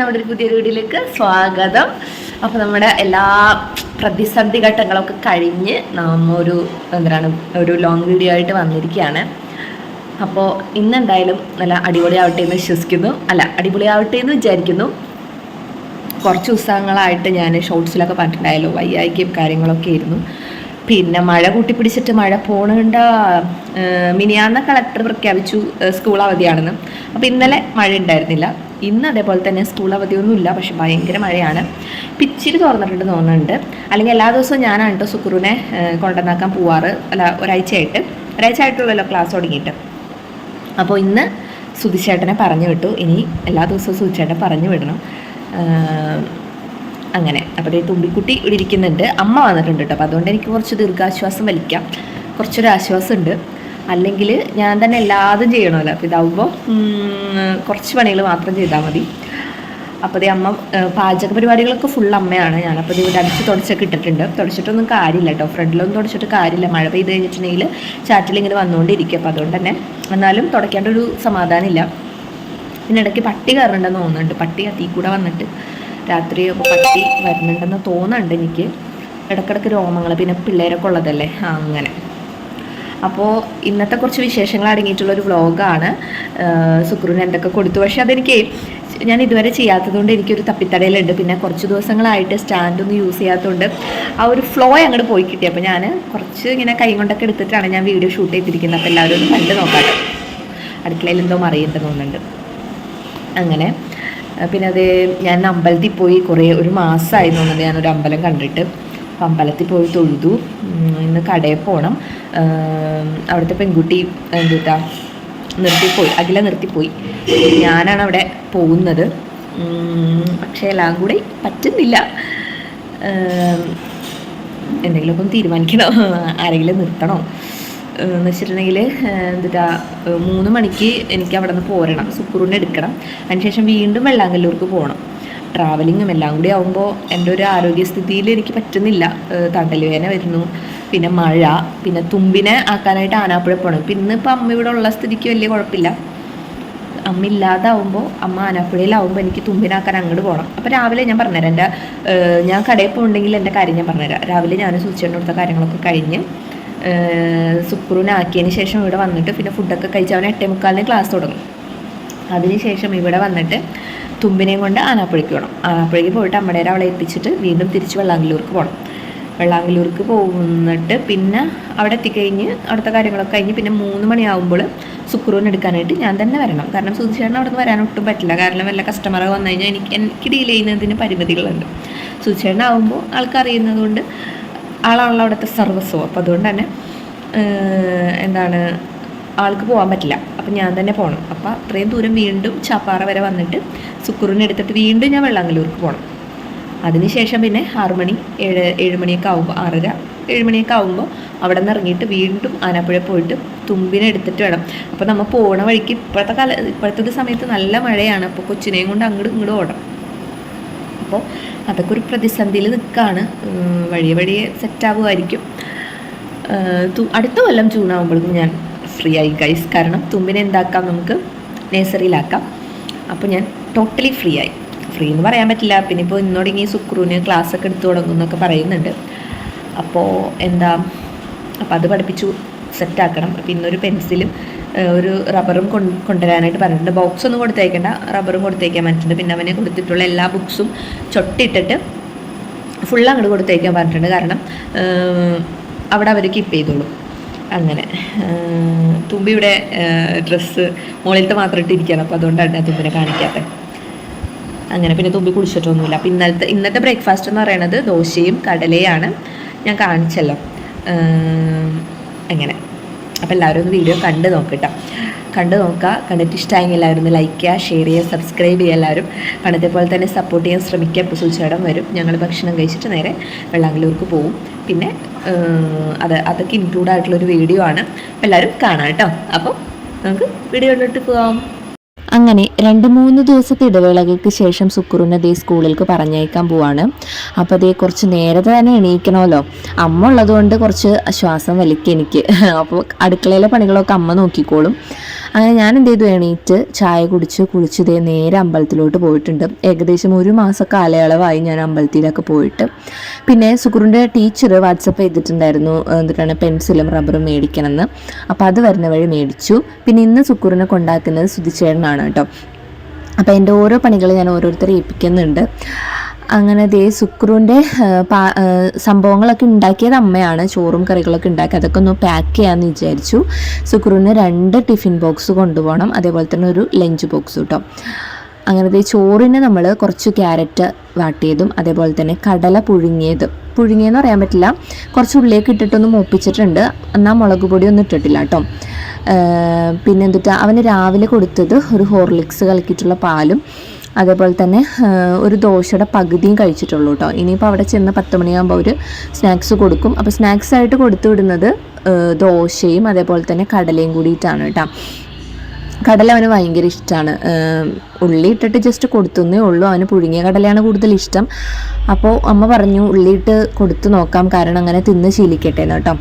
നമ്മുടെ ഒരു പുതിയ വീഡിയോയിലേക്ക് സ്വാഗതം. അപ്പോൾ നമ്മുടെ എല്ലാ പ്രതിസന്ധി ഘട്ടങ്ങളൊക്കെ കഴിഞ്ഞ് നാം ഒരു എന്താണ് ഒരു ലോങ് വീഡിയോ ആയിട്ട് വന്നിരിക്കുകയാണ്. അപ്പോൾ ഇന്നെന്തായാലും നല്ല അടിപൊളിയാവട്ടെ എന്ന് വിശ്വസിക്കുന്നു. അല്ല അടിപൊളിയാവട്ടെ എന്ന് വിചാരിക്കുന്നു. കുറച്ച് ദിവസങ്ങളായിട്ട് ഞാൻ ഷോർട്സിലൊക്കെ പറഞ്ഞിട്ടുണ്ടായല്ലോ വയ്യായിക്കും കാര്യങ്ങളൊക്കെ ആയിരുന്നു. പിന്നെ മഴ കൂട്ടിപ്പിടിച്ചിട്ട് മഴ പോണുണ്ട മിനിയാന്ന കളക്ടർ പ്രഖ്യാപിച്ചു സ്കൂൾ അവധിയാണെന്ന്. അപ്പോൾ ഇന്നലെ മഴ ഉണ്ടായിരുന്നില്ല. ഇന്ന് അതേപോലെ തന്നെ സ്കൂൾ അവധിയൊന്നുമില്ല പക്ഷെ ഭയങ്കര മഴയാണ്. പിച്ചിരി തുറന്നിട്ടുണ്ട് തോന്നുന്നുണ്ട്. അല്ലെങ്കിൽ എല്ലാ ദിവസവും ഞാനാണ് കേട്ടോ സുക്കുറുവിനെ ഏഹ് കൊണ്ടുവന്നാക്കാൻ പോവാറ്. അല്ല ഒരാഴ്ചയായിട്ട്. ഒരാഴ്ച ആയിട്ടുള്ളല്ലോ ക്ലാസ് തുടങ്ങിയിട്ട്. അപ്പോൾ ഇന്ന് സുധിച്ചേട്ടനെ പറഞ്ഞു വിട്ടു. ഇനി എല്ലാ ദിവസവും സുതിശേട്ടൻ പറഞ്ഞു വിടണം. അങ്ങനെ. അപ്പോൾ തുമ്പിക്കുട്ടി ഇവിടെ ഇരിക്കുന്നുണ്ട്. അമ്മ വന്നിട്ടുണ്ട് കേട്ടോ അപ്പോൾ അതുകൊണ്ട് എനിക്ക് കുറച്ച് ദീർഘാശ്വാസം വലിക്കാം. കുറച്ചൊരു ആശ്വാസമുണ്ട് അല്ലെങ്കിൽ ഞാൻ തന്നെ എല്ലാതും ചെയ്യണമല്ലോ. അപ്പോൾ ഇതാവുമ്പോൾ കുറച്ച് പണികൾ മാത്രം ചെയ്താൽ മതി. അപ്പോൾ ദേ അമ്മ പാചക പരിപാടികളൊക്കെ ഫുൾ അമ്മയാണ്. ഞാനപ്പോൾ ഇത് ഇവിടെ അടിച്ച് തുടച്ചൊക്കെ ഇട്ടിട്ടുണ്ട്. തുടച്ചിട്ടൊന്നും കാര്യമില്ല കേട്ടോ ഫ്രണ്ടിലൊന്നും തുടച്ചിട്ട് കാര്യമില്ല. മഴ പെയ്ത് കഴിഞ്ഞിട്ടുണ്ടെങ്കിൽ ചാറ്റിൽ ഇങ്ങനെ വന്നുകൊണ്ടിരിക്കും അപ്പോൾ അതുകൊണ്ട് തന്നെ എന്നാലും തുടയ്ക്കേണ്ട ഒരു സമാധാനമില്ല. പിന്നെ ഇടയ്ക്ക് പട്ടി കയറുന്നുണ്ടെന്ന് തോന്നുന്നുണ്ട്. പട്ടി അതിൽ കൂടെ വന്നിട്ട് രാത്രി പട്ടി വരുന്നുണ്ടെന്ന് തോന്നുന്നുണ്ട് എനിക്ക്. ഇടയ്ക്കിടയ്ക്ക് രോമങ്ങൾ പിന്നെ പിള്ളേരൊക്കെ ഉള്ളതല്ലേ? അങ്ങനെ. അപ്പോൾ ഇന്നത്തെ കുറച്ച് വിശേഷങ്ങൾ അടങ്ങിയിട്ടുള്ള ഒരു വ്ളോഗാണ് സുക്രൂന് എന്തൊക്കെ കൊടുത്തു. പക്ഷേ അതെനിക്ക് ഞാൻ ഇതുവരെ ചെയ്യാത്തതുകൊണ്ട് എനിക്കൊരു തപ്പിത്തടയിലുണ്ട്. പിന്നെ കുറച്ച് ദിവസങ്ങളായിട്ട് സ്റ്റാൻഡൊന്നും യൂസ് ചെയ്യാത്തതുകൊണ്ട് ആ ഒരു ഫ്ലോ അങ്ങോട്ട് പോയി കിട്ടി. അപ്പോൾ ഞാൻ കുറച്ച് ഇങ്ങനെ കൈ കൊണ്ടൊക്കെ എടുത്തിട്ടാണ് ഞാൻ വീഡിയോ ഷൂട്ട് ചെയ്തിരിക്കുന്നത്. അപ്പോൾ എല്ലാവരും ഒന്ന് കണ്ട് നോക്കാം അടുക്കളയിൽ എന്തോ മറിയുന്നുണ്ട് തോന്നുന്നുണ്ട്. അങ്ങനെ. പിന്നെ അത് ഞാൻ അമ്പലത്തിൽ പോയി കുറേ ഒരു മാസമായി തോന്നുന്നത് ഞാനൊരു അമ്പലം കണ്ടിട്ട്. അമ്പലത്തിൽ പോയി തൊഴുതു. ഇന്ന് കടയിൽ പോകണം അവിടുത്തെ പെൺകുട്ടി എന്താ നിർത്തിപ്പോയി അഖില നിർത്തിപ്പോയി. ഞാനാണ് അവിടെ പോകുന്നത്. പക്ഷേ എല്ലാം കൂടി പറ്റുന്നില്ല. എന്തെങ്കിലും തീരുമാനിക്കണം തീരുമാനിക്കണോ. ആരെങ്കിലും നിർത്തണോ? എന്ന് വെച്ചിട്ടുണ്ടെങ്കിൽ എന്താ മൂന്ന് മണിക്ക് എനിക്ക് അവിടെ നിന്ന് പോരണം. സുക്കൂറിനെ എടുക്കണം. അതിനുശേഷം വീണ്ടും വെള്ളാങ്കല്ലൂർക്ക് പോകണം ട്രാവലിങ്ങും എല്ലാം കൂടി ആകുമ്പോൾ എന്റെ ഒരു ആരോഗ്യസ്ഥിതിയിൽ എനിക്ക് പറ്റുന്നില്ല. തണ്ടലുവേന വരുന്നു. പിന്നെ മഴ പിന്നെ തുമ്പിനെ ആക്കാനായിട്ട് ആനാപ്പുഴ പോകണം പിന്നെ ഇന്നിപ്പോൾ അമ്മ ഇവിടെ ഉള്ള സ്ഥിതിക്ക് വലിയ കുഴപ്പമില്ല. അമ്മ ഇല്ലാതാവുമ്പോൾ അമ്മ ആനാപ്പുഴയിലാവുമ്പോൾ എനിക്ക് തുമ്പിനാക്കാൻ അങ്ങോട്ട് പോകണം അപ്പോൾ രാവിലെ ഞാൻ പറഞ്ഞുതരാം. എന്റെ ഞാൻ കടയിൽ പോകുന്നുണ്ടെങ്കിൽ എന്റെ കാര്യം ഞാൻ പറഞ്ഞുതരാം. രാവിലെ ഞാൻ സൂചിച്ചേണ്ട കൊടുത്ത കാര്യങ്ങളൊക്കെ കഴിഞ്ഞ് സുക്രൂനാക്കിയതിന് ശേഷം ഇവിടെ വന്നിട്ട് പിന്നെ ഫുഡൊക്കെ കഴിച്ച് അവൻ എട്ടേ മുക്കാലിന് ക്ലാസ് തുടങ്ങും. അതിനുശേഷം ഇവിടെ വന്നിട്ട് തുമ്പിനെയും കൊണ്ട് ആനാപ്പുഴയ്ക്ക് പോകണം ആനാപ്പുഴയ്ക്ക് പോയിട്ട് അമ്മടേരെ അവളെ എത്തിച്ചിട്ട് വീണ്ടും തിരിച്ച് വെള്ളാങ്കലൂർക്ക് പോകണം വെള്ളാങ്കലൂർക്ക് പോകുന്നിട്ട് പിന്നെ അവിടെ എത്തിക്കഴിഞ്ഞ് അവിടുത്തെ കാര്യങ്ങളൊക്കെ കഴിഞ്ഞ് പിന്നെ മൂന്ന് മണിയാകുമ്പോൾ സുക്രൂന് എടുക്കാനായിട്ട് ഞാൻ തന്നെ വരണം. കാരണം സുധിച്ചേട്ടൻ അവിടെ നിന്ന് വരാൻ ഒട്ടും പറ്റില്ല. കാരണം വല്ല കസ്റ്റമർ വന്നു കഴിഞ്ഞാൽ എനിക്ക് എനിക്ക് ഡീൽ ചെയ്യുന്നതിന് പരിമിതികളുണ്ട്. സുധിച്ചേട്ടനാവുമ്പോൾ ആൾക്കറിയുന്നത് കൊണ്ട് ആളാണല്ലോ അവിടുത്തെ സർവസ്വം അപ്പോൾ അതുകൊണ്ട് തന്നെ എന്താണ് ആൾക്ക് പോകാൻ പറ്റില്ല. അപ്പം ഞാൻ തന്നെ പോകണം അപ്പോൾ അത്രയും ദൂരം വീണ്ടും ചാപ്പാറ വരെ വന്നിട്ട് സുക്കുറിനെ എടുത്തിട്ട് വീണ്ടും ഞാൻ വെള്ളാങ്കല്ലൂർക്ക് പോകണം അതിനുശേഷം പിന്നെ ആറ് മണി ഏഴ് ഏഴ് മണിയൊക്കെ ആകുമ്പോൾ ആറര ഏഴ് മണിയൊക്കെ ആകുമ്പോൾ അവിടെ നിന്ന് ഇറങ്ങിയിട്ട് വീണ്ടും ആനാപ്പുഴ പോയിട്ട് തുമ്പിനെ എടുത്തിട്ട് വേണം. അപ്പോൾ നമ്മൾ പോണ വഴിക്ക് ഇപ്പോഴത്തെ കാല ഇപ്പോഴത്തെ ഒരു സമയത്ത് നല്ല മഴയാണ്. അപ്പോൾ കൊച്ചിനെയും കൊണ്ട് അങ്ങോട്ടും ഇങ്ങോട്ടും ഓടണം. അപ്പോൾ അതൊക്കെ ഒരു പ്രതിസന്ധിയിൽ നിൽക്കുകയാണ്. വഴിയെ വഴിയെ സെറ്റാകുമായിരിക്കും അടുത്ത കൊല്ലം ജൂൺ ഞാൻ ഫ്രീ ആയി ഗൈസ് കാരണം തുമ്പിനെ എന്താക്കാം നമുക്ക്? നേഴ്സറിയിലാക്കാം. അപ്പോൾ ഞാൻ ടോട്ടലി ഫ്രീ ആയി ഫ്രീ എന്ന് പറയാൻ പറ്റില്ല. പിന്നെ ഇപ്പോൾ ഇന്നോടെങ്കിൽ സുക്രൂന് ഒക്കെ എടുത്തു തുടങ്ങും എന്നൊക്കെ പറയുന്നുണ്ട്. അപ്പോൾ എന്താ അപ്പോൾ അത് പഠിപ്പിച്ചു സെറ്റാക്കണം അപ്പോൾ ഇന്നൊരു പെൻസിലും ഒരു റബ്ബറും കൊണ്ട് കൊണ്ടുവരാനായിട്ട് പറഞ്ഞിട്ടുണ്ട്. ബോക്സ് ഒന്നും കൊടുത്തേക്കണ്ട. റബ്ബറും കൊടുത്തേക്കാൻ പറ്റിയിട്ടുണ്ട് പിന്നെ അവനെ കൊടുത്തിട്ടുള്ള എല്ലാ ബുക്സും ചൊട്ടിട്ടിട്ട് ഫുൾ അങ്ങോട്ട് കൊടുത്തേക്കാൻ പറഞ്ഞിട്ടുണ്ട്. കാരണം അവിടെ അവർ കീപ്പ് ചെയ്തോളും. അങ്ങനെ. തുമ്പി ഇവിടെ ഡ്രസ്സ് മുകളിലത്തെ മാത്രം ഇട്ടിരിക്കുകയാണ്. അപ്പോൾ അതുകൊണ്ടാണ് ഞാൻ തുമ്പിനെ കാണിക്കാത്തത് അങ്ങനെ പിന്നെ തുമ്പി കുടിച്ചിട്ടൊന്നുമില്ല അപ്പം ഇന്നത്തെ ഇന്നത്തെ ബ്രേക്ക്ഫാസ്റ്റ് എന്ന് പറയുന്നത് ദോശയും കടലയാണ്. ഞാൻ കാണിച്ചല്ലോ. അങ്ങനെ. അപ്പോൾ എല്ലാവരും ഒന്ന് വീഡിയോ കണ്ട് നോക്കട്ടോ കണ്ട് നോക്കുക. കണ്ടിട്ട് ഇഷ്ടമായെങ്കിൽ എല്ലാവരും ലൈക്ക് ചെയ്യുക ഷെയർ ചെയ്യുക സബ്സ്ക്രൈബ് ചെയ്യുക എല്ലാവരും. പണ്ടത്തെ പോലെ തന്നെ സപ്പോർട്ട് ചെയ്യാൻ ശ്രമിക്കുക. ഇപ്പോൾ വരും. ഞങ്ങൾ ഭക്ഷണം കഴിച്ചിട്ട് നേരെ വെള്ളാങ്കലൂർക്ക് പോകും പിന്നെ അത് അതൊക്കെ ഇൻക്ലൂഡ് ആയിട്ടുള്ളൊരു വീഡിയോ ആണ്. എല്ലാവരും കാണാം കേട്ടോ. അപ്പോൾ നമുക്ക് വീഡിയോ കണ്ടിട്ട് പോകാം അങ്ങനെ രണ്ട് മൂന്ന് ദിവസത്തെ ഇടവേളകൾക്ക് ശേഷം സുക്കുറിനെ ദേ സ്കൂളിലേക്ക് പറഞ്ഞയക്കാൻ പോവാണ്. അപ്പോൾ അതേ കുറച്ച് നേരത്തെ തന്നെ എണീക്കണമല്ലോ. അമ്മ ഉള്ളതുകൊണ്ട് കുറച്ച് ശ്വാസം വലിക്കുക എനിക്ക്. അപ്പോൾ അടുക്കളയിലെ പണികളൊക്കെ അമ്മ നോക്കിക്കോളും. അങ്ങനെ ഞാൻ എന്ത് ചെയ്തു? എണീറ്റ് ചായ കുടിച്ച് കുളിച്ച് ദേ നേരെ അമ്പലത്തിലോട്ട് പോയിട്ടുണ്ട്. ഏകദേശം ഒരു മാസം കാലയളവായി ഞാൻ അമ്പലത്തിലൊക്കെ പോയിട്ട്. പിന്നെ സുക്കുറിന്റെ ടീച്ചർ വാട്സപ്പ് ചെയ്തിട്ടുണ്ടായിരുന്നു എന്തിട്ടാണ് പെൻസിലും റബ്ബറും മേടിക്കണമെന്ന്. അപ്പോൾ അത് വരുന്ന വഴി മേടിച്ചു. പിന്നെ ഇന്ന് സുക്കുറിനെ കൊണ്ടാക്കുന്നത് സുതിച്ചേടനാണ് കേട്ടോ. അപ്പോൾ എന്റെ ഓരോ പണികൾ ഞാൻ ഓരോരുത്തരെ ഏൽപ്പിക്കുന്നുണ്ട്. അങ്ങനെ ദേ സുക്രുവിന്റെ സംഭവങ്ങളൊക്കെ ഉണ്ടാക്കിയത് അമ്മയാണ്. ചോറും കറികളൊക്കെ ഉണ്ടാക്കി അതൊക്കെ ഒന്ന് പാക്ക് ചെയ്യാമെന്ന് വിചാരിച്ചു. സുക്രുവിന് രണ്ട് ടിഫിൻ ബോക്സ് കൊണ്ടുപോകണം. അതേപോലെ തന്നെ ഒരു ലഞ്ച് ബോക്സ് കേട്ടോ അങ്ങനെ ദേ ചോറിന് നമ്മൾ കുറച്ച് ക്യാരറ്റ് വാട്ടിയതും അതേപോലെ തന്നെ കടല പുഴുങ്ങിയത്. പുഴുങ്ങിയെന്ന് പറയാൻ പറ്റില്ല. കുറച്ച് ഉള്ളിലേക്ക് ഇട്ടിട്ടൊന്ന് മൂപ്പിച്ചിട്ടുണ്ട്. എന്നാൽ മുളക് പൊടി ഒന്നും ഇട്ടിട്ടില്ല കേട്ടോ പിന്നെ എന്തിട്ടാ അവന് രാവിലെ കൊടുത്തത് ഒരു ഹോർലിക്സ് കലക്കിയിട്ടുള്ള പാലും അതേപോലെ തന്നെ ഒരു ദോശയുടെ പകുതിയും കഴിച്ചിട്ടുള്ളൂ കേട്ടോ ഇനിയിപ്പോൾ അവിടെ ചെന്ന് പത്ത് മണിയാകുമ്പോൾ അവർ സ്നാക്സ് കൊടുക്കും. അപ്പോൾ സ്നാക്സ് ആയിട്ട് കൊടുത്തു വിടുന്നത് ദോശയും അതേപോലെ തന്നെ കടലയും കൂടിയിട്ടാണ് കേട്ടോ കടല അവന് ഭയങ്കര ഇഷ്ടമാണ് ഉള്ളി ഇട്ടിട്ട് ജസ്റ്റ് കൊടുത്തുന്നേ ഉള്ളൂ. അവന് പുഴുങ്ങിയ കടലയാണ് കൂടുതൽ ഇഷ്ടം. അപ്പോൾ അമ്മ പറഞ്ഞു ഉള്ളിയിട്ട് കൊടുത്തു നോക്കാം. കാരണം അങ്ങനെ തിന്ന് ശീലിക്കട്ടെ എന്ന് കേട്ടോ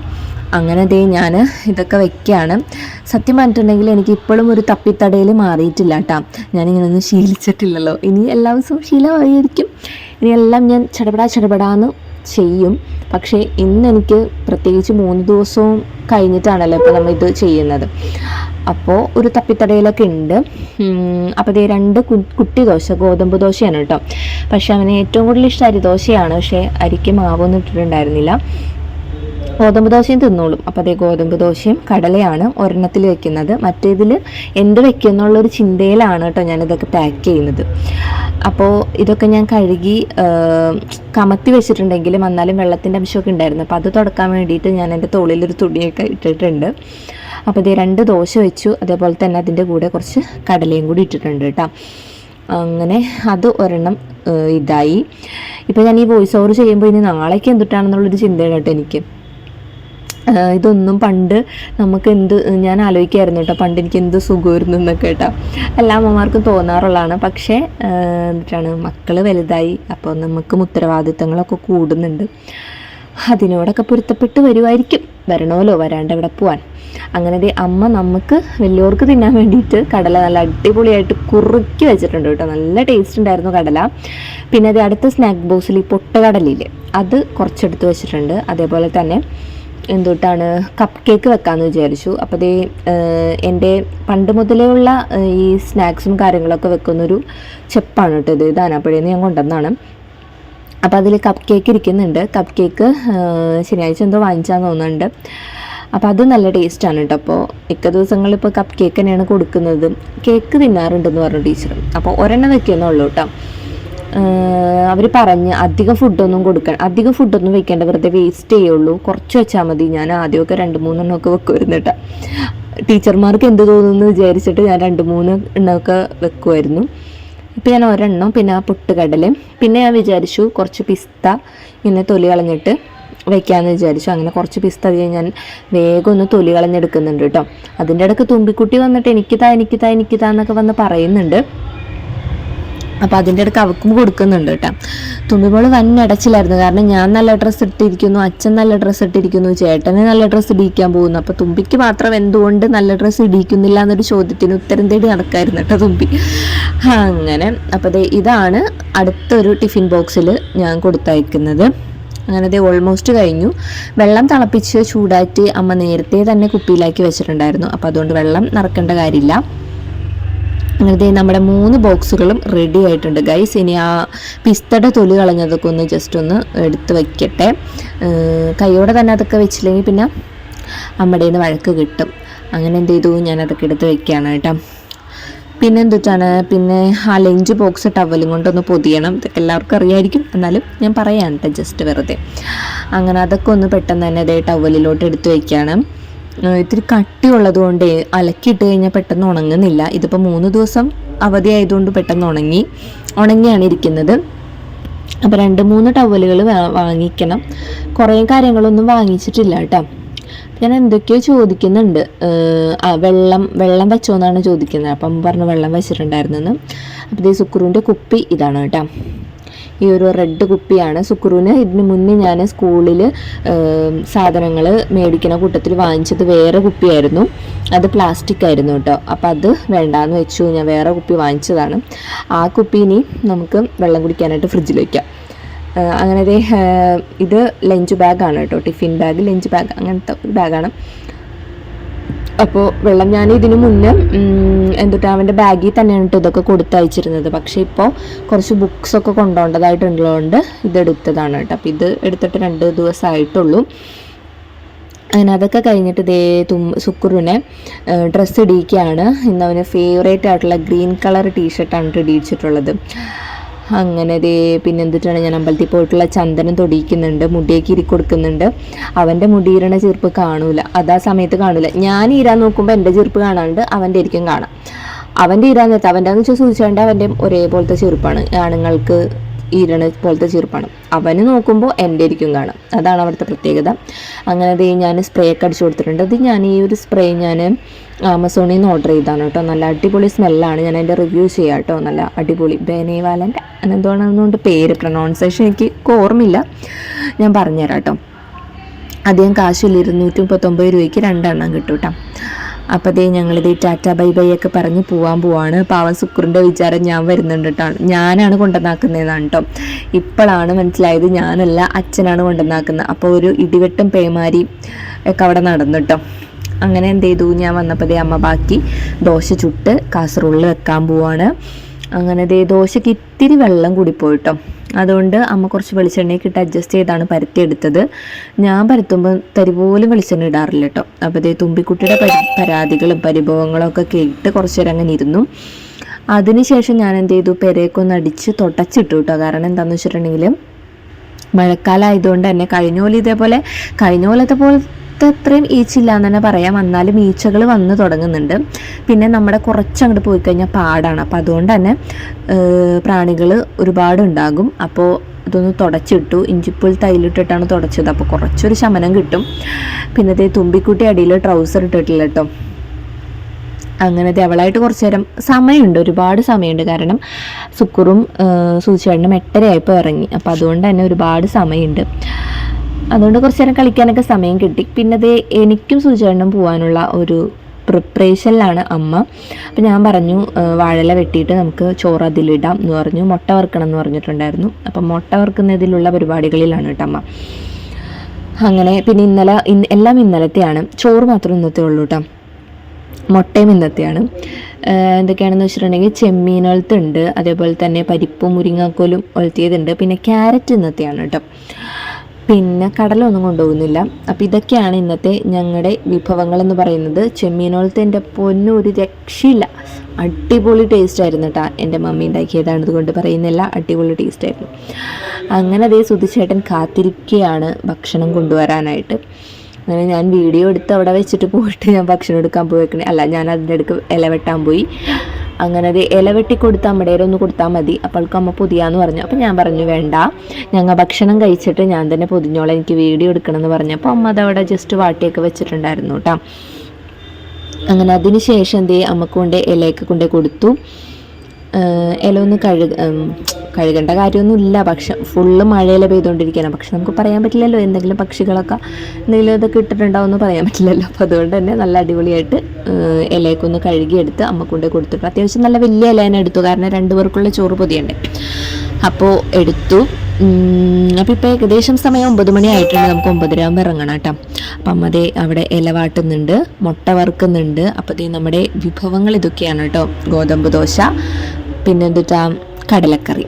അങ്ങനെ ദേ ഞാൻ ഇതൊക്കെ വെക്കുകയാണ് സത്യം പറഞ്ഞിട്ടുണ്ടെങ്കിൽ എനിക്ക് ഇപ്പോഴും ഒരു തപ്പിത്തടയിൽ മാറിയിട്ടില്ല കേട്ടോ ഞാനിങ്ങനൊന്നും ശീലിച്ചിട്ടില്ലല്ലോ. ഇനി എല്ലാ ദിവസവും ശീലമായിരിക്കും. ഇനി എല്ലാം ഞാൻ ചടപടാ ചടപടാന്ന് ചെയ്യും. പക്ഷേ ഇന്ന് എനിക്ക് പ്രത്യേകിച്ച് മൂന്ന് ദിവസവും കഴിഞ്ഞിട്ടാണല്ലോ ഇപ്പോൾ നമ്മൾ ഇത് ചെയ്യുന്നത്. അപ്പോൾ ഒരു തപ്പിത്തടയിലൊക്കെ ഉണ്ട്. അപ്പോൾ ഇതേ രണ്ട് കുട്ടി ദോശ ഗോതമ്പ് ദോശയാണ് കേട്ടോ പക്ഷേ അവന് ഏറ്റവും കൂടുതൽ ഇഷ്ടം അരി ദോശയാണ്. പക്ഷേ അരിക്ക് മാവൊന്നും ഇട്ടിട്ടുണ്ടായിരുന്നില്ല. ഗോതമ്പ് ദോശയും തിന്നോളും. അപ്പോൾ അതേ ഗോതമ്പ് ദോശയും കടലയാണ് ഒരെണ്ണത്തിൽ വെക്കുന്നത്. മറ്റേതിൽ എന്ത് വെക്കുന്നുള്ളൊരു ചിന്തയിലാണ് കേട്ടോ ഞാനിതൊക്കെ പാക്ക് ചെയ്യുന്നത്. അപ്പോൾ ഇതൊക്കെ ഞാൻ കഴുകി കമത്തി വെച്ചിട്ടുണ്ടെങ്കിലും എന്നാലും വെള്ളത്തിന്റെ അംശമൊക്കെ ഉണ്ടായിരുന്നു. അപ്പോൾ അത് തുടക്കാൻ വേണ്ടിയിട്ട് ഞാൻ എന്റെ തോളിലൊരു തുണിയൊക്കെ ഇട്ടിട്ടുണ്ട്. അപ്പോൾ ഇത് രണ്ട് ദോശ വെച്ചു. അതേപോലെ തന്നെ അതിന്റെ കൂടെ കുറച്ച് കടലയും കൂടി ഇട്ടിട്ടുണ്ട് കേട്ടോ. അങ്ങനെ അത് ഒരെണ്ണം ഇതായി. ഇപ്പോൾ ഞാൻ ഈ വോയിസ് ഓവർ ചെയ്യുമ്പോൾ ഇനി നാളേക്ക് എന്തിട്ടാണെന്നുള്ളൊരു ചിന്തയാണ് കേട്ടോ എനിക്ക്. ഇതൊന്നും പണ്ട് നമുക്ക് എന്ത് ഞാൻ ആലോചിക്കായിരുന്നു കേട്ടോ പണ്ട് എനിക്ക് എന്ത് സുഖമായിരുന്നു എന്നൊക്കെ കേട്ടോ. എല്ലാ അമ്മമാർക്കും തോന്നാറുള്ളതാണ്. പക്ഷേ എന്നിട്ടാണ് മക്കൾ വലുതായി അപ്പോൾ നമുക്കും ഉത്തരവാദിത്തങ്ങളൊക്കെ കൂടുന്നുണ്ട്. അതിനോടൊക്കെ പൊരുത്തപ്പെട്ട് വരുമായിരിക്കും വരണമല്ലോ വരാണ്ട് ഇവിടെ പോവാൻ. അങ്ങനെ അമ്മ നമുക്ക് വലിയവർക്ക് തിന്നാൻ വേണ്ടിയിട്ട് കടല നല്ല അടിപൊളിയായിട്ട് കുറുക്കി വെച്ചിട്ടുണ്ട് കേട്ടോ. നല്ല ടേസ്റ്റ് ഉണ്ടായിരുന്നു കടല. പിന്നെ അത് അടുത്ത സ്നാക്ക് ബോക്സിൽ ഈ പൊട്ടകടലില്ലേ അത് കുറച്ചെടുത്ത് വെച്ചിട്ടുണ്ട്. അതേപോലെ തന്നെ എന്തുട്ടാണ് കപ്പ് കേക്ക് വെക്കാമെന്ന് വിചാരിച്ചു. അപ്പോൾ അതേ എന്റെ പണ്ട് മുതലേ ഉള്ള ഈ സ്നാക്സും കാര്യങ്ങളൊക്കെ വെക്കുന്നൊരു ചെപ്പാണ് കേട്ടോ ഇത് ദാനാപ്പുഴയിൽ ഞാൻ കൊണ്ടുവന്നാണ് അപ്പോൾ അതിൽ കപ്പ് കേക്ക് ഇരിക്കുന്നുണ്ട്. കപ്പ് കേക്ക് ശനിയാഴ്ച എന്തോ വാങ്ങിച്ചാന്ന് തോന്നുന്നുണ്ട്. അപ്പോൾ അത് നല്ല ടേസ്റ്റാണ് കേട്ടോ അപ്പോൾ മിക്ക ദിവസങ്ങളിപ്പോൾ കപ്പ് കേക്ക് തന്നെയാണ് കൊടുക്കുന്നത്. കേക്ക് തിന്നാറുണ്ടെന്ന് പറഞ്ഞു ടീച്ചർ അപ്പോൾ ഒരെണ്ണം വെക്കുന്നുള്ളൂ കേട്ടോ അവർ പറഞ്ഞ് അധികം ഫുഡൊന്നും കൊടുക്കണം അധികം ഫുഡൊന്നും വെക്കേണ്ട വെറുതെ വേസ്റ്റ് ചെയ്യുള്ളൂ. കുറച്ച് വെച്ചാൽ മതി. ഞാൻ ആദ്യമൊക്കെ രണ്ട് മൂന്നെണ്ണമൊക്കെ വെക്കുമായിരുന്നു കേട്ടോ. ടീച്ചർമാർക്ക് എന്ത് തോന്നുന്നു വിചാരിച്ചിട്ട് ഞാൻ രണ്ട് മൂന്ന് എണ്ണമൊക്കെ വെക്കുമായിരുന്നു ഇപ്പം ഞാൻ ഒരെണ്ണം പിന്നെ ആ പൊട്ടുകടലും. പിന്നെ ഞാൻ വിചാരിച്ചു കുറച്ച് പിസ്ത ഇങ്ങനെ തൊലി കളഞ്ഞിട്ട് വെക്കാമെന്ന് വിചാരിച്ചു. അങ്ങനെ കുറച്ച് പിസ്ത ഞാൻ വേഗം ഒന്ന് തൊലി കളഞ്ഞെടുക്കുന്നുണ്ട് കേട്ടോ. അതിന്റെ ഇടയ്ക്ക് തുമ്പിക്കുട്ടി വന്നിട്ട് എനിക്ക് താ എനിക്ക് താ എനിക്ക് താ എന്നൊക്കെ വന്ന് പറയുന്നുണ്ട്. അപ്പോൾ അതിന്റെ ഇടയ്ക്ക് അവക്കും കൊടുക്കുന്നുണ്ട് കേട്ടോ. തുമ്പിമോൾ വൻ ഇടച്ചിലായിരുന്നു കാരണം ഞാൻ നല്ല ഡ്രസ്സ് ഇട്ടിരിക്കുന്നു അച്ഛൻ നല്ല ഡ്രസ്സ് ഇട്ടിരിക്കുന്നു ചേട്ടന് നല്ല ഡ്രസ്സ് ഇടിക്കാൻ പോകുന്നു. അപ്പോൾ തുമ്പിക്ക് മാത്രം എന്തുകൊണ്ട് നല്ല ഡ്രസ്സ് ഇടിക്കുന്നില്ല എന്നൊരു ചോദ്യത്തിന് ഉത്തരം തേടി നടക്കായിരുന്നു കേട്ടോ തുമ്പി. അങ്ങനെ അപ്പോൾ ഇതാണ് അടുത്തൊരു ടിഫിൻ ബോക്സിൽ ഞാൻ കൊടുത്തയക്കുന്നത്. അങ്ങനെ അത് ഓൾമോസ്റ്റ് കഴിഞ്ഞു. വെള്ളം തിളപ്പിച്ച് ചൂടാറ്റി അമ്മ നേരത്തെ തന്നെ കുപ്പിയിലാക്കി വെച്ചിട്ടുണ്ടായിരുന്നു. അപ്പോൾ അതുകൊണ്ട് വെള്ളം നിറക്കേണ്ട കാര്യമില്ല. അങ്ങനത്തെ നമ്മുടെ മൂന്ന് ബോക്സുകളും റെഡി ആയിട്ടുണ്ട്. ഗൈസ് ഇനി ആ പിസ്തയുടെ തൊലി കളഞ്ഞതൊക്കെ ഒന്ന് ജസ്റ്റ് ഒന്ന് എടുത്ത് വയ്ക്കട്ടെ കൈയോടെ തന്നെ അതൊക്കെ വെച്ചില്ലെങ്കിൽ പിന്നെ അമ്മയുടെ നിന്ന് വഴക്ക് കിട്ടും. അങ്ങനെ എന്ത് ചെയ്തു? ഞാൻ അതൊക്കെ എടുത്ത് വെക്കുകയാണ് കേട്ടോ. പിന്നെ എന്തുട്ടാണ്? പിന്നെ ആ ലഞ്ച് ബോക്സ് ടവലും കൊണ്ടൊന്ന് പൊതിയണം. ഇതൊക്കെ എല്ലാവർക്കും അറിയായിരിക്കും. എന്നാലും ഞാൻ പറയാം കേട്ടോ ജസ്റ്റ് വെറുതെ. അങ്ങനെ അതൊക്കെ ഒന്ന് പെട്ടെന്ന് തന്നെ അതേ ടവലിലോട്ട് എടുത്ത് വയ്ക്കുകയാണ് ഇത്തിരി കട്ടിയുള്ളത് കൊണ്ട് അലക്കിയിട്ട് കഴിഞ്ഞാൽ പെട്ടെന്ന് ഉണങ്ങുന്നില്ല. ഇതിപ്പോൾ മൂന്ന് ദിവസം അവധി ആയതുകൊണ്ട് പെട്ടെന്ന് ഉണങ്ങി ഉണങ്ങിയാണ് ഇരിക്കുന്നത്. അപ്പോൾ രണ്ട് മൂന്ന് ടവലുകൾ വാങ്ങിക്കണം. കുറേ കാര്യങ്ങളൊന്നും വാങ്ങിച്ചിട്ടില്ല കേട്ടോ. ഞാൻ എന്തൊക്കെയോ ചോദിക്കുന്നുണ്ട്. ആ വെള്ളം വെള്ളം വെച്ചോ എന്നാണ് ചോദിക്കുന്നത്. അപ്പം പറഞ്ഞു വെള്ളം വെച്ചിട്ടുണ്ടായിരുന്നെന്ന്. അപ്പോൾ ഈ സുക്രുവിന്റെ കുപ്പി ഇതാണ് കേട്ടോ. ഈ ഒരു റെഡ് കുപ്പിയാണ്. സുക്രൂന് ഇതിന് മുന്നേ ഞാൻ സ്കൂളിൽ സാധനങ്ങൾ മേടിക്കുന്ന കൂട്ടത്തിൽ വാങ്ങിച്ചത് വേറെ കുപ്പിയായിരുന്നു. അത് പ്ലാസ്റ്റിക് ആയിരുന്നു കേട്ടോ. അപ്പോൾ അത് വേണ്ടാന്ന് വെച്ചു. ഞാൻ വേറെ കുപ്പി വാങ്ങിച്ചതാണ്. ആ കുപ്പി ഇനി നമുക്ക് വെള്ളം കുടിക്കാനായിട്ട് ഫ്രിഡ്ജിൽ വയ്ക്കാം അങ്ങനെ ഇത് ലഞ്ച് ബാഗാണ് കേട്ടോ. ടിഫിൻ ബാഗ് ലഞ്ച് ബാഗ് അങ്ങനത്തെ ഒരു ബാഗാണ്. അപ്പോൾ വെള്ളം ഞാൻ ഇതിനു മുന്നേ എന്തുട്ടാ അവന്റെ ബാഗിൽ തന്നെയാണ് കേട്ടോ ഇതൊക്കെ കൊടുത്തയച്ചിരുന്നത് പക്ഷേ ഇപ്പോൾ കുറച്ച് ബുക്സ് ഒക്കെ കൊണ്ടുപോകേണ്ടതായിട്ടുള്ളതുകൊണ്ട് ഇതെടുത്തതാണ് കേട്ടോ. അപ്പോൾ ഇത് എടുത്തിട്ട് രണ്ട് ദിവസമായിട്ടുള്ളൂ. അങ്ങനെ അതൊക്കെ കഴിഞ്ഞിട്ട് ദേ തും സുക്കുറിനെ ഡ്രസ്സ് ഇടിയിക്കുകയാണ്. ഇന്ന് അവന് ഫേവറേറ്റ് ആയിട്ടുള്ള ഗ്രീൻ കളർ ടീഷർട്ടാണ് ഇടിയിച്ചിട്ടുള്ളത് അങ്ങനെ ദേ പിന്നെ എന്തിട്ടാണ് ഞാൻ അമ്പലത്തിൽ പോയിട്ടുള്ള ചന്ദനം തൊടിയിക്കുന്നുണ്ട് മുടിയൊക്കെ ഇരി കൊടുക്കുന്നുണ്ട്. അവന്റെ മുടിയിരണ ചെറുപ്പ് കാണൂല. അത് സമയത്ത് കാണൂല. ഞാൻ ഈരാൻ നോക്കുമ്പോൾ എന്റെ ചെറുപ്പ് കാണാണ്ട് അവന്റെ ആയിരിക്കും കാണാം. അവന്റെ ഈരാൻ നേരത്തെ അവന്റെ എന്ന് വെച്ചാൽ സൂചിച്ചാണ്ട് അവന്റെ ഒരേപോലത്തെ ചെറുപ്പാണ് ആണുങ്ങൾക്ക് ഈരണ പോലത്തെ ചെറുപ്പാണ് അവന് നോക്കുമ്പോൾ എന്റെ ഇരിക്കും കാണാം. അതാണ് അവിടുത്തെ പ്രത്യേകത. അങ്ങനെ ദേ ഞാൻ സ്പ്രേ ഒക്കെ അടിച്ചു കൊടുത്തിട്ടുണ്ട്. അത് ഞാൻ ഈ ഒരു സ്പ്രേ ഞാൻ ആമസോണിൽ നിന്ന് ഓർഡർ ചെയ്താണ് കേട്ടോ. നല്ല അടിപൊളി സ്മെല്ലാണ് ഞാൻ അതിന്റെ റിവ്യൂ ചെയ്യാം കേട്ടോ. നല്ല അടിപൊളി. ബെനേവാലന്റെ എന്തുകൊണ്ടാണെന്നുകൊണ്ട് പേര് പ്രൊണൗൺസേഷൻ എനിക്ക് ഓർമ്മയില്ല. ഞാൻ പറഞ്ഞുതരാം കേട്ടോ. അധികം കാശില്ല ഇരുന്നൂറ്റി മുപ്പത്തൊമ്പത് രൂപയ്ക്ക് രണ്ടെണ്ണം കിട്ടും കേട്ടോ. അപ്പോൾ അതേ ഞങ്ങളിത് ടാറ്റ ബൈ ബൈ ഒക്കെ പറഞ്ഞ് പോവാൻ പോവാണ്. പാവൻ സുക്കുറിന്റെ വിചാരം ഞാൻ വരുന്നുണ്ട് കേട്ടോ. ഞാനാണ് കൊണ്ടുവന്നാക്കുന്നതെന്നാണ് കേട്ടോ. ഇപ്പോഴാണ് മനസ്സിലായത് ഞാനല്ല അച്ഛനാണ് കൊണ്ടുവന്നാക്കുന്നത്. അപ്പോൾ ഒരു ഇടിവെട്ടും പേമാരി ഒക്കെ അവിടെ നടന്നു കേട്ടോ. അങ്ങനെ എന്ത് ചെയ്തു? ഞാൻ വന്നപ്പോൾ ദേ അമ്മ ബാക്കി ദോശ ചുട്ട് കാസറോളിൽ വെക്കാൻ പോവാണ്. അങ്ങനെ ദേ ദോശയ്ക്ക് ഇത്തിരി വെള്ളം കൂടിപ്പോയിട്ടോ. അതുകൊണ്ട് അമ്മ കുറച്ച് വെളിച്ചെണ്ണയൊക്കെ ഇട്ട് അഡ്ജസ്റ്റ് ചെയ്താണ് പരത്തിയെടുത്തത്. ഞാൻ പരത്തുമ്പോൾ തരി പോലും വെളിച്ചെണ്ണ ഇടാറില്ല കേട്ടോ. അപ്പോൾ ദേ തുമ്പിക്കുട്ടിയുടെ പരി പരാതികളും പരിഭവങ്ങളും ഒക്കെ കേട്ട് കുറച്ച് നേരം അങ്ങനെ ഇരുന്നു. അതിനുശേഷം ഞാൻ എന്ത് ചെയ്തു? പെരയൊക്കെ അടിച്ച് തുടച്ചിട്ടു കേട്ടോ. കാരണം എന്താണെന്ന് വെച്ചിട്ടുണ്ടെങ്കിൽ മഴക്കാലമായതുകൊണ്ട് തന്നെ കഴിഞ്ഞ പോലെ ഇതേപോലെ കഴിഞ്ഞ പോലത്തെ പോലത്തെ അത്രയും ഈച്ചില്ല എന്ന് തന്നെ പറയാം. എന്നാലും ഈച്ചകൾ വന്ന് തുടങ്ങുന്നുണ്ട്. പിന്നെ നമ്മുടെ കുറച്ചങ്ങോട്ട് പോയി കഴിഞ്ഞാൽ പാടാണ്. അപ്പോൾ അതുകൊണ്ട് തന്നെ പ്രാണികൾ ഒരുപാട് ഉണ്ടാകും. അപ്പോൾ ഇതൊന്ന് തുടച്ചിട്ടു. ഇഞ്ചിപ്പുൽ തൈലിട്ടിട്ടാണ് തുടച്ചത്. അപ്പോൾ കുറച്ചൊരു ശമനം കിട്ടും. പിന്നെ ഇതേ തുമ്പിക്കുട്ടി അടിയിൽ ട്രൗസർ ഇട്ടിട്ടില്ല കേട്ടോ അങ്ങനത്തെ അവളായിട്ട് കുറച്ച് നേരം സമയമുണ്ട്. ഒരുപാട് സമയമുണ്ട്. കാരണം സുക്കുറും സൂചിച്ചേട്ടനും എട്ടരയായപ്പോൾ ഇറങ്ങി. അപ്പോൾ അതുകൊണ്ട് തന്നെ ഒരുപാട് സമയമുണ്ട്. അതുകൊണ്ട് കുറച്ച് നേരം കളിക്കാനൊക്കെ സമയം കിട്ടി. പിന്നെ അത് എനിക്കും സൂചിച്ചേട്ടനും പോകാനുള്ള ഒരു പ്രിപ്പറേഷനിലാണ് അമ്മ. അപ്പം ഞാൻ പറഞ്ഞു വാഴല വെട്ടിയിട്ട് നമുക്ക് ചോറ് അതിലിടാം എന്ന് പറഞ്ഞു. മുട്ട വറുക്കണം എന്ന് പറഞ്ഞിട്ടുണ്ടായിരുന്നു. അപ്പം മുട്ട വറുക്കുന്നതിലുള്ള പരിപാടികളിലാണ് കേട്ടോ അമ്മ. അങ്ങനെ പിന്നെ ഇന്നലെ ഇന്ന് എല്ലാം ഇന്നലത്തെയാണ്. ചോറ് മാത്രം ഇന്നത്തെ ഉള്ളൂ കേട്ടോ. മുട്ടയും ഇന്നത്തെയാണ്. എന്തൊക്കെയാണെന്ന് വെച്ചിട്ടുണ്ടെങ്കിൽ ചെമ്മീൻ ഒലത്തുണ്ട്. അതേപോലെ തന്നെ പരിപ്പും മുരിങ്ങാക്കോലും ഒലത്തിയതുണ്ട്. പിന്നെ ക്യാരറ്റ് ഇന്നത്തെയാണ് കേട്ടോ. പിന്നെ കടലൊന്നും കൊണ്ടുപോകുന്നില്ല. അപ്പം ഇതൊക്കെയാണ് ഇന്നത്തെ ഞങ്ങളുടെ വിഭവങ്ങൾ എന്ന് പറയുന്നത്. ചെമ്മീനോളത്തെ എന്റെ പൊന്നും ഒരു രക്ഷയില്ല. അടിപൊളി ടേസ്റ്റ് ആയിരുന്നു കേട്ടോ എന്റെ മമ്മി ഉണ്ടാക്കിയതാണ്. കൊണ്ട് പറയുന്നില്ല. അടിപൊളി ടേസ്റ്റ് ആയിരുന്നു. അങ്ങനെ അതേ സുധിച്ചേട്ടൻ കാത്തിരിക്കുകയാണ് ഭക്ഷണം കൊണ്ടുവരാനായിട്ട്. അങ്ങനെ ഞാൻ വീഡിയോ എടുത്ത് അവിടെ വെച്ചിട്ട് പോയിട്ട് ഞാൻ ഭക്ഷണം എടുക്കാൻ പോയേക്കണേ. അല്ല ഞാൻ അതിന്റെ അടുക്ക് ഇല വെട്ടാൻ പോയി. അങ്ങനെ അത് ഇലവെട്ടി കൊടുത്താൽ അമ്മയുടെ ഒന്ന് കൊടുത്താൽ മതി. അപ്പോൾക്ക് അമ്മ പൊതിയാന്ന് പറഞ്ഞു. അപ്പം ഞാൻ പറഞ്ഞു വേണ്ട ഞങ്ങൾ ഭക്ഷണം കഴിച്ചിട്ട് ഞാൻ തന്നെ പൊതിഞ്ഞോളാം എനിക്ക് വീഡിയോ എടുക്കണമെന്ന് പറഞ്ഞു. അപ്പോൾ അമ്മ അതവിടെ ജസ്റ്റ് വാട്ടിയൊക്കെ വെച്ചിട്ടുണ്ടായിരുന്നു കേട്ടോ അങ്ങനെ അതിന് ശേഷം എന്തേ അമ്മയ്ക്ക് കൊണ്ട് ഇലയൊക്കെ കൊണ്ട് കൊടുത്തു. ഇല ഒന്ന് കഴുക കഴുകേണ്ട കാര്യമൊന്നുമില്ല. പക്ഷെ ഫുള്ള് മഴയില പെയ്തുകൊണ്ടിരിക്കുകയാണ്. പക്ഷെ നമുക്ക് പറയാൻ പറ്റില്ലല്ലോ എന്തെങ്കിലും പക്ഷികളൊക്കെ എന്തെങ്കിലും ഇതൊക്കെ ഇട്ടിട്ടുണ്ടാവും എന്ന് പറയാൻ പറ്റില്ലല്ലോ. അപ്പോൾ അതുകൊണ്ട് തന്നെ നല്ല അടിപൊളിയായിട്ട് ഇലയൊക്കെ ഒന്ന് കഴുകിയെടുത്ത് അമ്മ കൊണ്ട് കൊടുത്തിട്ടു അത്യാവശ്യം നല്ല വലിയ ഇല തന്നെ എടുത്തു. കാരണം രണ്ടു പേർക്കുള്ള ചോറ് പൊതിയണ്ടേ. അപ്പോൾ എടുത്തു. അപ്പോൾ ഇപ്പോൾ ഏകദേശം സമയം ഒമ്പത് മണി ആയിട്ടുണ്ട്. നമുക്ക് ഒമ്പതര ആകുമ്പോൾ ഇറങ്ങണം കേട്ടോ. അപ്പം അമ്മ ദേ അവിടെ ഇല വാട്ടുന്നുണ്ട് മുട്ട വറുക്കുന്നുണ്ട്. അപ്പോൾ നമ്മുടെ വിഭവങ്ങൾ ഇതൊക്കെയാണ് കേട്ടോ. ഗോതമ്പ് ദോശ പിന്നെ എന്താ കടലക്കറി.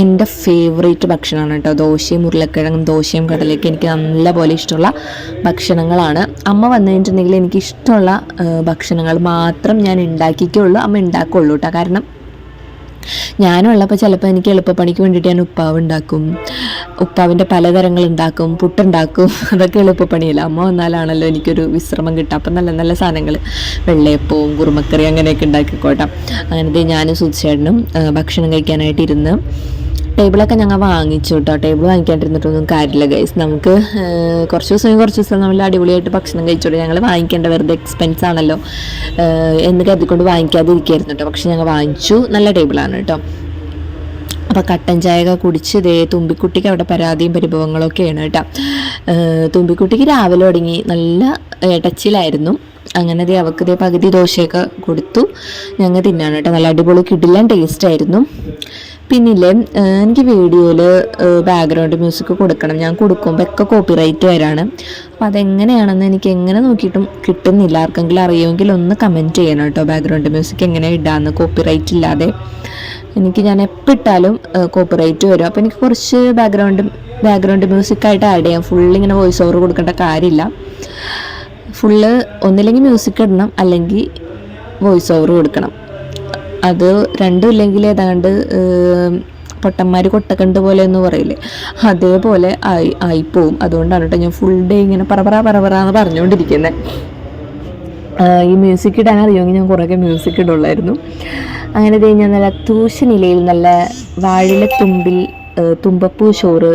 എന്റെ ഫേവറേറ്റ് ഭക്ഷണമാണ് കേട്ടോ. ദോശയും ഉരുളക്കിഴങ്ങും ദോശയും കടലയൊക്കെ എനിക്ക് നല്ല പോലെ ഇഷ്ടമുള്ള ഭക്ഷണങ്ങളാണ്. അമ്മ വന്നു കഴിഞ്ഞിട്ടുണ്ടെങ്കിൽ എനിക്ക് ഇഷ്ടമുള്ള ഭക്ഷണങ്ങൾ മാത്രം ഞാൻ ഉണ്ടാക്കിക്കുള്ളൂ അമ്മ ഉണ്ടാക്കുള്ളൂ കേട്ടോ. കാരണം ഞാനുള്ളപ്പോൾ ചിലപ്പോൾ എനിക്ക് എളുപ്പപ്പണിക്ക് വേണ്ടിയിട്ട് ഞാൻ ഉപ്പാവ് ഉണ്ടാക്കും. ഉപ്പാവിന്റെ പലതരങ്ങൾ ഉണ്ടാക്കും. പുട്ടുണ്ടാക്കും. അതൊക്കെ എളുപ്പപ്പണിയല്ല. അമ്മ വന്നാലാണല്ലോ എനിക്കൊരു വിശ്രമം കിട്ടുക. അപ്പം നല്ല നല്ല സാധനങ്ങൾ വെള്ളയപ്പവും കുറുമക്കറി അങ്ങനെയൊക്കെ ഉണ്ടാക്കിക്കോട്ടെ. അങ്ങനത്തെ ഞാനും സുധിച്ചേട്ടനും ഭക്ഷണം കഴിക്കാനായിട്ട് ഇരുന്ന് ടേബിളൊക്കെ ഞങ്ങൾ വാങ്ങിച്ചു കേട്ടോ ടേബിൾ വാങ്ങിക്കാണ്ടിരുന്നിട്ടൊന്നും കാര്യമില്ല ഗൈസ് നമുക്ക് കുറച്ച് ദിവസം കുറച്ച് ദിവസം നമ്മൾ അടിപൊളിയായിട്ട് ഭക്ഷണം കഴിച്ചോട്ടെ ഞങ്ങൾ വാങ്ങിക്കേണ്ട വെറുതെ എക്സ്പെൻസ് ആണല്ലോ. എന്ന് കരുതിക്കൊണ്ട് വാങ്ങിക്കാതിരിക്കായിരുന്നു കേട്ടോ പക്ഷെ ഞങ്ങൾ വാങ്ങിച്ചു. നല്ല ടേബിളാണ് കേട്ടോ അപ്പോൾ കട്ടൻ ചായയൊക്കെ കുടിച്ച് ഇതേ തുമ്പിക്കുട്ടിക്ക് അവിടെ പരാതിയും പരിഭവങ്ങളൊക്കെയാണ് കേട്ടോ തുമ്പിക്കുട്ടിക്ക് രാവിലെ തുടങ്ങി. നല്ല ഇടച്ചിലായിരുന്നു. അങ്ങനെ ദേ അവൾക്ക് ദേ പകുതി ദോശയൊക്കെ കൊടുത്തു. ഞങ്ങൾ തിന്നാണ് കേട്ടോ നല്ല അടിപൊളി കിടിലൻ ടേസ്റ്റ് ആയിരുന്നു. പിന്നില്ലേ എനിക്ക് വീഡിയോയിൽ ബാക്ക്ഗ്രൗണ്ട് മ്യൂസിക് കൊടുക്കണം. ഞാൻ കൊടുക്കുമ്പോൾ ഒക്കെ കോപ്പിറൈറ്റ് വരാണ്. അപ്പോൾ അതെങ്ങനെയാണെന്ന് എനിക്ക് എങ്ങനെ നോക്കിയിട്ടും കിട്ടുന്നില്ല. ആർക്കെങ്കിലും അറിയുമെങ്കിൽ ഒന്ന് കമന്റ് ചെയ്യണം കേട്ടോ. ബാക്ക്ഗ്രൗണ്ട് മ്യൂസിക് എങ്ങനെ ഇടാമെന്ന് കോപ്പിറൈറ്റ് ഇല്ലാതെ. എനിക്ക് ഞാൻ എപ്പോൾ ഇട്ടാലും കോപ്പിറൈറ്റ് വരും. അപ്പോൾ എനിക്ക് കുറച്ച് ബാക്ക്ഗ്രൗണ്ട് ബാക്ക്ഗ്രൗണ്ട് മ്യൂസിക്കായിട്ട് ആഡ് ചെയ്യാം. ഫുള്ള് ഇങ്ങനെ വോയിസ് ഓവർ കൊടുക്കേണ്ട കാര്യമില്ല. ഫുള്ള് ഒന്നില്ലെങ്കിൽ മ്യൂസിക് ഇടണം. അല്ലെങ്കിൽ വോയിസ് ഓവർ കൊടുക്കണം. അത് രണ്ടും ഇല്ലെങ്കിൽ ഏതാണ്ട് പൊട്ടന്മാർ കൊട്ടക്കണ്ട് പോലെ എന്ന് പറയില്ലേ. അതേപോലെ ആയി ആയിപ്പോവും. അതുകൊണ്ടാണ് കേട്ടോ ഞാൻ ഫുൾ ഡേ ഇങ്ങനെ പറപറ പറപറ എന്ന് പറഞ്ഞുകൊണ്ടിരിക്കുന്നത് ഈ മ്യൂസിക് ഇടാൻ അറിയുമെങ്കിൽ ഞാൻ കുറേയൊക്കെ മ്യൂസിക് ഇടുള്ളായിരുന്നു. അങ്ങനെ കഴിഞ്ഞാൽ നല്ല തൂശനിലയിൽ നല്ല വാഴിലെ തുമ്പിൽ തുമ്പപ്പൂ ചോറ്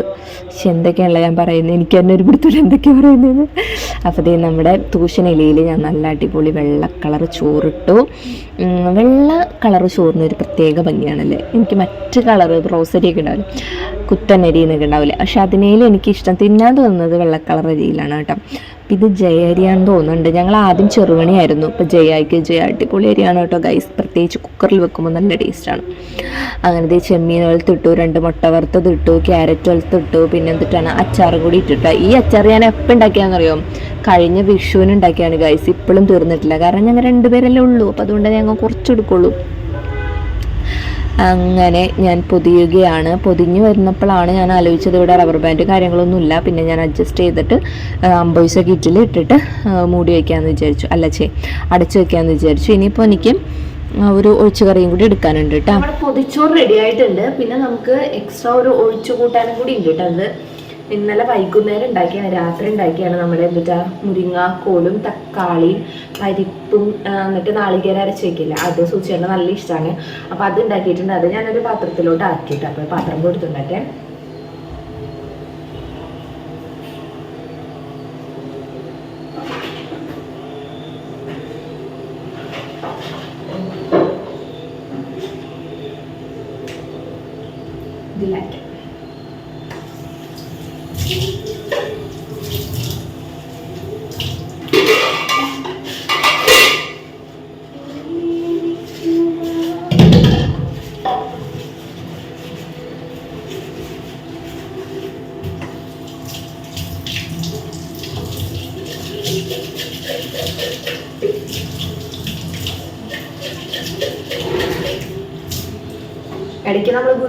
ശ്ശെ, എന്തൊക്കെയാണല്ലോ ഞാൻ പറയുന്നത്? എനിക്ക് തന്നെ ഒരു പിടുത്തൂര് എന്തൊക്കെയാണ് പറയുന്നത്? അപ്പോൾ ദേ നമ്മുടെ തൂശനിലയിൽ ഞാൻ നല്ല അടിപൊളി വെള്ള കളർ ചോറിട്ടു. വെള്ള കളർ ചോറിന് ഒരു പ്രത്യേക ഭംഗിയാണല്ലേ? എനിക്ക് മറ്റ് കളർ റോസരിയൊക്കെ ഉണ്ടാവില്ല? കുത്തനരി എന്നൊക്കെ ഉണ്ടാവില്ല? പക്ഷെ അതിനേലും എനിക്കിഷ്ടം തിന്നാൻ തോന്നുന്നത് വെള്ള കളർ അരിയിലാണ് കേട്ടോ. ഇത് ജയ അരിയാന്ന് തോന്നുന്നുണ്ട്. ഞങ്ങൾ ആദ്യം ചെറുവണിയായിരുന്നു ഇപ്പോൾ ജയായിക്ക് ജയ അടിപൊളി അരിയാണ് കേട്ടോ ഗൈസ്. പ്രത്യേകിച്ച് കുക്കറിൽ വെക്കുമ്പോൾ നല്ല ടേസ്റ്റാണ്. അങ്ങനത്തെ ചെമ്മീൻ വെളുത്തിട്ടു രണ്ട് മുട്ട വറുത്തത് ഇട്ടു ക്യാരറ്റ് വെളുത്തിട്ടു പിന്നെ എന്തിട്ടാണ്? അച്ചാർ കൂടി ഇട്ടിട്ട്. ഈ അച്ചാർ ഞാൻ എപ്പോൾ ഉണ്ടാക്കിയാണെന്നറിയോ കഴിഞ്ഞ വിഷുവിന് ഉണ്ടാക്കിയാണ് ഗൈസ് ഇപ്പോഴും തീർന്നിട്ടില്ല. കാരണം ഞങ്ങൾ രണ്ടുപേരല്ലേ ഉള്ളൂ. അപ്പോൾ അതുകൊണ്ട് ഞങ്ങൾ കുറച്ചെടുക്കുള്ളൂ അങ്ങനെ ഞാൻ പൊതിയുകയാണ്. പൊതിഞ്ഞു വരുന്നപ്പോഴാണ് ഞാൻ ആലോചിച്ചത് ഇവിടെ റബ്ബർ ബാൻഡ് കാര്യങ്ങളൊന്നുമില്ല പിന്നെ ഞാൻ അഡ്ജസ്റ്റ് ചെയ്തിട്ട് അമ്പൈസ കിറ്റിൽ ഇട്ടിട്ട് മൂടി വയ്ക്കാമെന്ന് വിചാരിച്ചു. അല്ല ചേ അടച്ചു വയ്ക്കാമെന്ന് വിചാരിച്ചു. ഇനിയിപ്പോൾ എനിക്ക് ഒരു ഒഴിച്ചുകറിയും കൂടി എടുക്കാനുണ്ട് കേട്ടോ. നമ്മുടെ പൊതിച്ചോറ് റെഡി ആയിട്ടുണ്ട്. പിന്നെ നമുക്ക് എക്സ്ട്രാ ഒരു ഒഴിച്ചു കൂട്ടാനും കൂടി ഉണ്ട് കേട്ടോ അത്. ഇന്നലെ വൈകുന്നേരം ഉണ്ടാക്കിയാണ് രാത്രി ഉണ്ടാക്കിയാണ് നമ്മുടെ എന്താ മുരിങ്ങ കോലും തക്കാളിയും പരിപ്പും എന്നിട്ട് നാളികേരം അരച്ച് വെക്കില്ല. അത് സൂചിയാണ് നല്ല ഇഷ്ടമാണ് അപ്പൊ അത് ഉണ്ടാക്കിയിട്ടുണ്ട്. അത് ഞാനൊരു പാത്രത്തിലോട്ട് ആക്കിയിട്ട് അപ്പോൾ പാത്രം കൊടുത്തുണ്ടാക്കേ Like.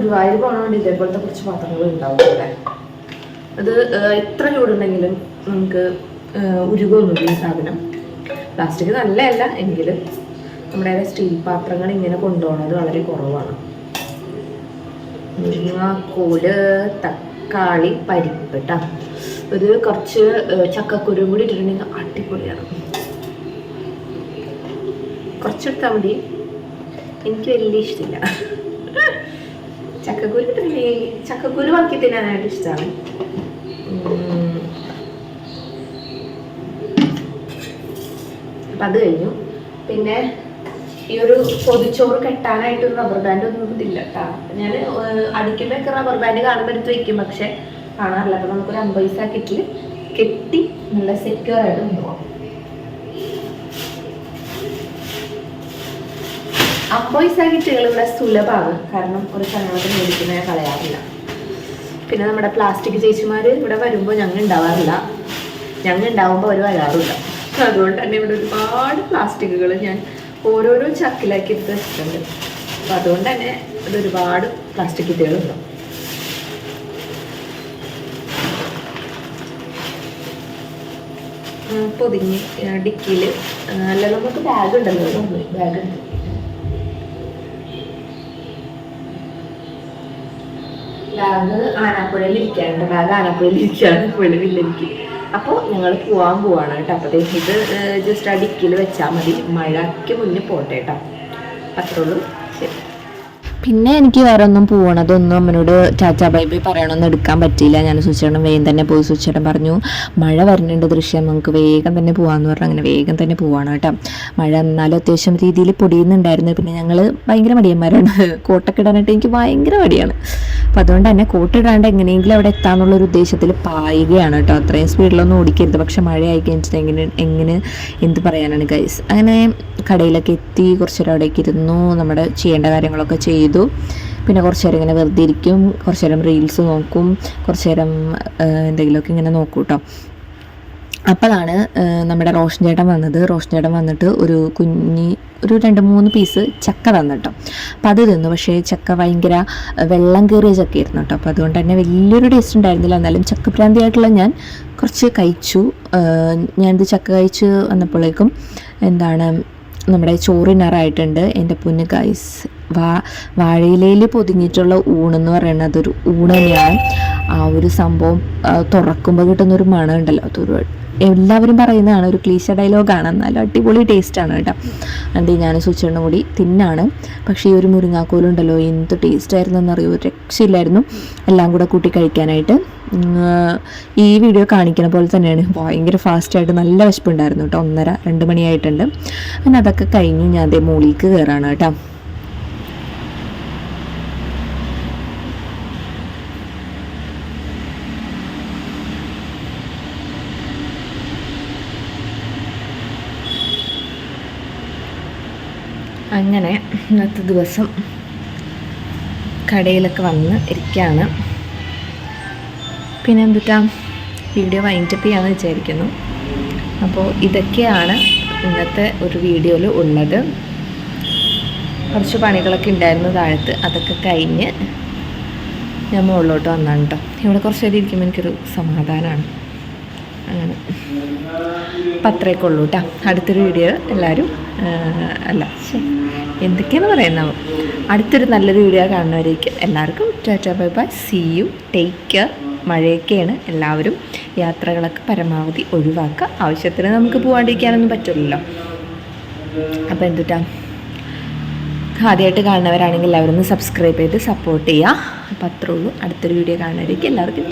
ഗുരുവായൂർ പോകണോണ്ട് ഇതേപോലത്തെ കുറച്ച് പാത്രങ്ങൾ ഉണ്ടാവും ഇവിടെ അത് എത്ര ചൂടുണ്ടെങ്കിലും നമുക്ക് ഉരുകൊന്നും ഉരുകൊന്നുമില്ല സാധനം. പ്ലാസ്റ്റിക് നല്ലതല്ല എങ്കിലും നമ്മുടെ സ്റ്റീൽ പാത്രങ്ങൾ ഇങ്ങനെ കൊണ്ടുപോകുന്നത് വളരെ കുറവാണ്. കോൽ തക്കാളി പരിപ്പ് കേട്ടോ ഇത് കുറച്ച് ചക്കക്കുരും കൂടി ഇട്ടിട്ടുണ്ടെങ്കിൽ അടിപൊളിയാണ്. കുറച്ചെടുത്താൽ മതി. എനിക്ക് വലിയ ഇഷ്ടമില്ല. ചക്കക്കുരു ചക്കക്കുരു തിന്നാനായിട്ട് ഇഷ്ടമാണ് അപ്പം അത് കഴിഞ്ഞു. പിന്നെ ഈ ഒരു പൊതിച്ചോറ് കെട്ടാനായിട്ട് റബ്ബർ ബാൻഡ് ഒന്നും ഇതില്ല കേട്ടോ ഞാൻ അടിക്കുമ്പോഴൊക്കെ റബ്ബർ ബാൻഡ് കാണുമ്പോൾ എടുത്ത് വെക്കും പക്ഷെ കാണാറില്ല. അപ്പം നമുക്കൊരു അമ്പത് പൈസ കിറ്റിൽ കെട്ടി നല്ല സെക്യൂർ ആയിട്ട് കൊണ്ടുപോകാം അമ്പത് കിറ്റുകൾ ഇവിടെ സുലഭമാണ് കാരണം ഒരു സാധനങ്ങളൊക്കെ മേടിക്കുന്ന ഞാൻ കളയാറില്ല. പിന്നെ നമ്മുടെ പ്ലാസ്റ്റിക് ചേച്ചിമാർ ഇവിടെ വരുമ്പോൾ ഞങ്ങൾ ഉണ്ടാവാറില്ല. ഞങ്ങൾ ഉണ്ടാവുമ്പോൾ അവർ വരാറില്ല അതുകൊണ്ട് തന്നെ ഇവിടെ ഒരുപാട് പ്ലാസ്റ്റിക്കുകൾ ഞാൻ ഓരോരോ ചക്കിലാക്കി എടുത്ത് വെച്ചിട്ടുണ്ട്. അപ്പം അതുകൊണ്ട് തന്നെ ഇവിടെ ഒരുപാട് പ്ലാസ്റ്റിക് കിറ്റുകളുണ്ട് പൊതിഞ്ഞ് ഡിക്കിയിൽ അല്ല നമുക്ക് ബാഗ് ഉണ്ടല്ലോ ബാഗ് ഉണ്ട് ബാഗ് ആനാപ്പുഴയിൽ ബാഗ് ആനാപ്പുഴയിൽ വെളിവില്ല എനിക്ക് അപ്പോൾ ഞങ്ങൾ പോവാൻ പോവാണ് കേട്ടോ. അപ്പോഴത്തേക്ക് ഇത് ജസ്റ്റ് ആ ഡിക്കിൽ വെച്ചാൽ മതി. മഴയ്ക്ക് മുന്നേ പോട്ടെ കേട്ടോ. അത്രേ ഉള്ളൂ. ശരി. പിന്നെ എനിക്ക് വേറെ ഒന്നും പോകണതൊന്നും അമ്മനോട് ചാച്ചാ ബൈബിൾ പറയണമെന്ന് എടുക്കാൻ പറ്റിയില്ല. ഞാൻ സുചേട്ടൻ വേഗം തന്നെ പോയി. സുചേട്ടൻ പറഞ്ഞു മഴ വരുന്നുണ്ട് ദൃശ്യം. നമുക്ക് വേഗം തന്നെ പോകാമെന്ന് പറഞ്ഞു. അങ്ങനെ വേഗം തന്നെ പോവാണ് കേട്ടോ. മഴ എന്നാലും അത്യാവശ്യം രീതിയിൽ പൊടിയുന്നുണ്ടായിരുന്നു. പിന്നെ ഞങ്ങൾ ഭയങ്കര മടിയന്മാരാണ്. കോട്ടൊക്കെ ഇടാനായിട്ട് എനിക്ക് ഭയങ്കര മടിയാണ്. അപ്പോൾ അതുകൊണ്ട് തന്നെ കൂട്ടിടാണ്ട് എങ്ങനെയെങ്കിലും അവിടെ എത്താമെന്നുള്ളൊരു ഉദ്ദേശത്തിൽ പായുകയാണ് കേട്ടോ. അത്രയും സ്പീഡിലൊന്നും ഓടിക്കരുത്. പക്ഷെ മഴയായി കഴിഞ്ഞിട്ട് എങ്ങനെ എങ്ങനെ എന്ത് പറയാനാണ് ഗൈസ് അങ്ങനെ കടയിലൊക്കെ എത്തി കുറച്ചു നേരം അവിടേക്ക് ഇരുന്നു. നമ്മുടെ ചെയ്യേണ്ട കാര്യങ്ങളൊക്കെ ചെയ്തു. പിന്നെ കുറച്ച് നേരം ഇങ്ങനെ വെറുതെ ഇരിക്കും. കുറച്ച് നേരം റീൽസ് നോക്കും. കുറച്ച് നേരം എന്തെങ്കിലുമൊക്കെ ഇങ്ങനെ നോക്കും കേട്ടോ അപ്പോഴാണ് നമ്മുടെ റോഷൻ ചേട്ടൻ വന്നത്. റോഷൻ ചേട്ടൻ വന്നിട്ട് ഒരു കുഞ്ഞി ഒരു രണ്ട് മൂന്ന് പീസ് ചക്ക തന്നിട്ടോ. അപ്പോൾ അത് തിന്നു. പക്ഷേ ചക്ക ഭയങ്കര വെള്ളം കയറിയ ചക്കയായിരുന്നു കേട്ടോ. അപ്പോൾ അതുകൊണ്ട് തന്നെ വലിയൊരു ടേസ്റ്റ് ഉണ്ടായിരുന്നില്ല. എന്നാലും ചക്കപ്രാന്തിയായിട്ടുള്ള ഞാൻ കുറച്ച് കഴിച്ചു. ഞാനിത് ചക്ക കഴിച്ച് വന്നപ്പോഴേക്കും എന്താണ് നമ്മുടെ ചോറിനറായിട്ടുണ്ട് എന്റെ പൊന്ന് ഗൈസ് വാ വാഴയിലയിൽ പൊതിഞ്ഞിട്ടുള്ള ഊണെന്ന് പറയുന്നത് അതൊരു ഊണ് തന്നെയാണ്. ആ ഒരു സംഭവം തുറക്കുമ്പോൾ കിട്ടുന്നൊരു മണം ഉണ്ടല്ലോ അതൊരു എല്ലാവരും പറയുന്നതാണ് ഒരു ക്ലീശ ഡയലോഗാണ്. എന്നാലും അടിപൊളി ടേസ്റ്റാണ് കേട്ടോ. എന്നിട്ട് ഞാൻ സുച്ചെണ്ണ കൂടി തിന്നാണ്. പക്ഷേ ഈ ഒരു മുരിങ്ങാക്കോലുണ്ടല്ലോ എന്ത് ടേസ്റ്റ് ആയിരുന്നു എന്നറിയോ രക്ഷയില്ലായിരുന്നു. എല്ലാം കൂടെ കൂട്ടി കഴിക്കാനായിട്ട്. ഈ വീഡിയോ കാണിക്കുന്ന പോലെ തന്നെയാണ്. ഭയങ്കര ഫാസ്റ്റായിട്ട് നല്ല വിശപ്പുണ്ടായിരുന്നു കേട്ടോ. ഒന്നര രണ്ട് മണിയായിട്ടുണ്ട്. അങ്ങനെ അതൊക്കെ കഴിഞ്ഞ് ഞാൻ അതേ മുകളിലേക്ക് കയറാണ് കേട്ടോ. അങ്ങനെ ഇന്നത്തെ ദിവസം കടയിലൊക്കെ വന്ന് ഇരിക്കുകയാണ്. പിന്നെ എന്തുട്ടാ വീഡിയോ വൈൻഡപ്പ് ചെയ്യാമെന്ന് വിചാരിക്കുന്നു. അപ്പോൾ ഇതൊക്കെയാണ് ഇന്നത്തെ ഒരു വീഡിയോയിൽ ഉള്ളത്. കുറച്ച് പണികളൊക്കെ ഉണ്ടായിരുന്നു താഴത്ത് അതൊക്കെ കഴിഞ്ഞ് ഞാൻ മുകളിലോട്ട് വന്നാണ് കേട്ടോ ഇവിടെ കുറച്ച് നേരം ഇരിക്കുമ്പോൾ എനിക്കൊരു സമാധാനമാണ് അങ്ങനെ. അപ്പം അത്രയൊക്കെ ഉള്ളൂ കേട്ടോ അടുത്തൊരു വീഡിയോ എല്ലാവരും അല്ല എന്തൊക്കെയാണെന്ന് പറയുന്ന? അടുത്തൊരു നല്ലൊരു വീഡിയോ കാണുന്നവരേക്ക് എല്ലാവർക്കും Tata bye bye. See you take care മഴയൊക്കെയാണ് എല്ലാവരും. യാത്രകളൊക്കെ പരമാവധി ഒഴിവാക്കുക. ആവശ്യത്തിന് നമുക്ക് പോകാണ്ടിരിക്കാനൊന്നും പറ്റില്ലല്ലോ. അപ്പോൾ എന്തുട്ടാ ആദ്യമായിട്ട് കാണുന്നവരാണെങ്കിൽ എല്ലാവരും ഒന്ന് സബ്സ്ക്രൈബ് ചെയ്ത് സപ്പോർട്ട് ചെയ്യുക. അപ്പോൾ അത്രേ ഉള്ളൂ. അടുത്തൊരു വീഡിയോ കാണുന്നവരേക്ക് എല്ലാവർക്കും